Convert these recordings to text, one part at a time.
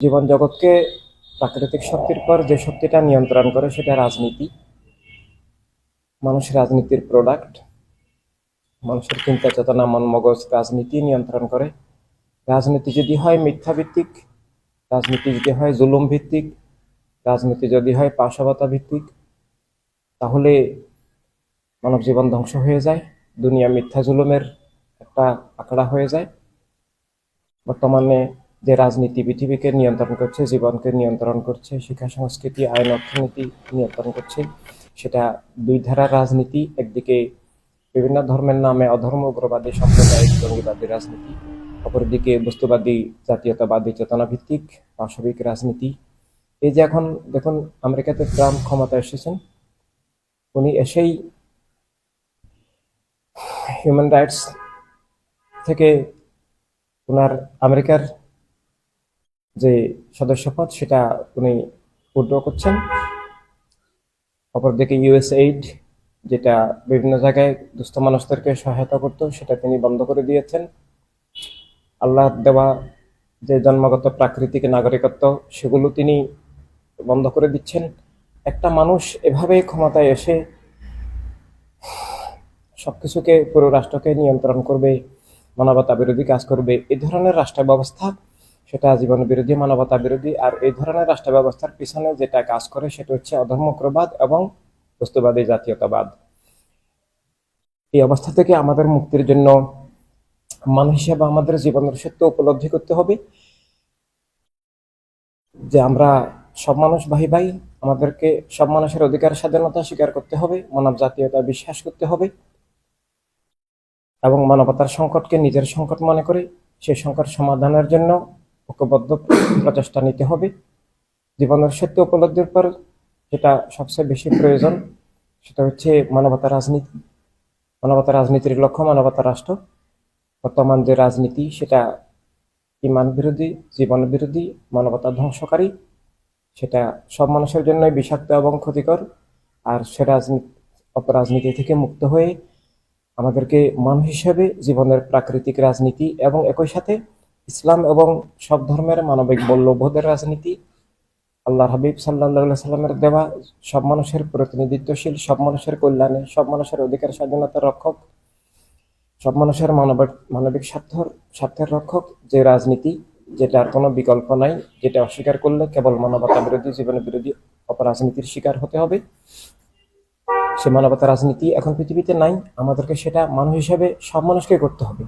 জীবন জগৎকে প্রাকৃতিক শক্তির পর যে শক্তিটা নিয়ন্ত্রণ করে সেটা রাজনীতি। মানুষ রাজনীতির প্রোডাক্ট মানুষের চিন্তা চেতনা, মন মগজ রাজনীতি নিয়ন্ত্রণ করে। রাজনীতি যদি হয় মিথ্যা ভিত্তিক, রাজনীতি যদি হয় জুলুম ভিত্তিক, রাজনীতি যদি হয় পাশবতা ভিত্তিক, তাহলে মানব জীবন ধ্বংস হয়ে যায়, দুনিয়া মিথ্যা জুলুমের একটা আঁকড়া হয়ে যায়। বর্তমানে যে রাজনীতি পৃথিবীকে নিয়ন্ত্রণ করছে, জীবনকে নিয়ন্ত্রণ করছে, শিক্ষা, সংস্কৃতি, আইন, অর্থনীতি নিয়ন্ত্রণ করছে, সেটা দুই ধারার রাজনীতি, একদিকে বিভিন্ন ধর্মের নামে অধর্ম, উগ্রবাদী, সাম্প্রদায়িক, জঙ্গিবাদী রাজনীতি, অপরদিকে বস্তুবাদী, জাতীয়তাবাদী, চেতনাভিত্তিক, পাশবিক রাজনীতি। এই যে এখন দেখুন, আমেরিকাতে ট্রাম্প ক্ষমতা এসেছেন, উনি এসেই হিউম্যান রাইটস থেকে ওনার আমেরিকার যে সদস্যপদ, সেটা উনি উড্র করছেন। অপরদিকে ইউএস এইড যেটা বিভিন্ন জায়গায় দুস্থ মানুষদেরকে সহায়তা করতো, সেটা তিনি বন্ধ করে দিয়েছেন। আল্লাহ দেওয়া যে জন্মগত প্রাকৃতিক নাগরিকত্ব, সেগুলো তিনি বন্ধ করে দিচ্ছেন। একটা মানুষ এভাবে ক্ষমতায় এসে সব কিছুকে পুরো রাষ্ট্রকে নিয়ন্ত্রণ করবে মানবতা বিরোধী কাজ করবে এই ধরনের রাষ্ট্র ব্যবস্থা সেটা জীবন বিরোধী, মানবতা বিরোধী আর এই ধরনের রাষ্ট্র ব্যবস্থার পিছনে যেটা কাজ করে সেটা হচ্ছে অধর্মক্রবাদ এবং বস্তুবাদী জাতীয়তাবাদ। এই অবস্থা থেকে আমাদের মুক্তির জন্য মানুষ হিসেবে আমাদের জীবনের সত্য উপলব্ধি করতে হবে। যে আমরা সব মানুষ ভাই ভাই, আমাদেরকে সব মানুষের অধিকার স্বাধীনতা স্বীকার করতে হবে, মানব জাতীয়তা বিশ্বাস করতে হবে এবং মানবতার সংকটকে নিজের সংকট মনে করে, সেই সংকট সমাধানের জন্য ঐক্যবদ্ধ প্রচেষ্টা নিতে হবে। জীবনের সত্য উপলব্ধির পর যেটা সবচেয়ে বেশি প্রয়োজন, সেটা হচ্ছে মানবতা রাজনীতি। মানবতা রাজনীতির লক্ষ্য মানবতা রাষ্ট্র। বর্তমান যে রাজনীতি, সেটা ইমান বিরোধী, জীবন বিরোধী, মানবতা ধ্বংসকারী। সেটা সব মানুষের জন্যই বিষাক্ত এবং ক্ষতিকর। আর সে রাজনীতি, অপরাজনীতি থেকে মুক্ত হয়ে আমাদেরকে মানুষ হিসেবে জীবনের প্রাকৃতিক রাজনীতি এবং একই সাথে ইসলাম এবং সব ধর্মের মানবিক মূল্যবোধের রাজনীতি আল্লাহ হাবিব সাল্লাহ সাল্লামের দেওয়া, সব মানুষের প্রতিনিধিত্বশীল, সব মানুষের কল্যাণে, সব মানুষের অধিকার স্বাধীনতার রক্ষক, সব মানুষের মানবিক মানবিক স্বার্থর, স্বার্থের রক্ষক যে রাজনীতি যেটার কোনো বিকল্প নাই, যেটা অস্বীকার করলে কেবল মানবতা বিরোধী, জীবন বিরোধী অপরাজনীতির শিকার হতে হবে। সে মানবতা রাজনীতি এখন পৃথিবীতে নাই, আমাদেরকে সেটা মানুষ হিসেবে সব মানুষকে করতে হবে।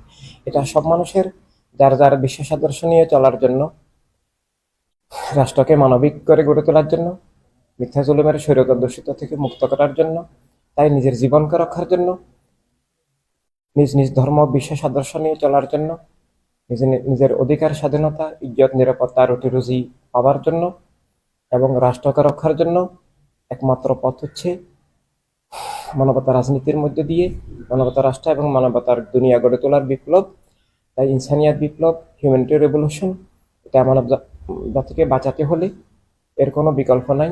এটা সব মানুষের যার যার বিশ্বাস আদর্শ নিয়ে চলার জন্য, রাষ্ট্রকে মানবিক করে গড়ে তোলার জন্য, মিথ্যা জুলুমের স্বৈরতার দূষিত থেকে মুক্ত করার জন্য, তাই নিজের জীবনকে রক্ষার জন্য, নিজ নিজ ধর্ম বিশ্বাস আদর্শ নিয়ে চলার জন্য নিজের নিজের অধিকার, স্বাধীনতা, ইজ্জত, নিরাপত্তা, রুটি রুজি পাওয়ার জন্য এবং রাষ্ট্রকে রক্ষার জন্য একমাত্র পথ হচ্ছে মানবতা রাজনীতির মধ্যে দিয়ে, মানবতা রাষ্ট্র এবং মানবতার দুনিয়া গড়ে তোলার বিপ্লব। তাই ইনসানিয়াত বিপ্লব হিউম্যানিটি রেভলিউশন এটা মানব জাতিকে বাঁচাতে হলে এর কোনো বিকল্প নাই।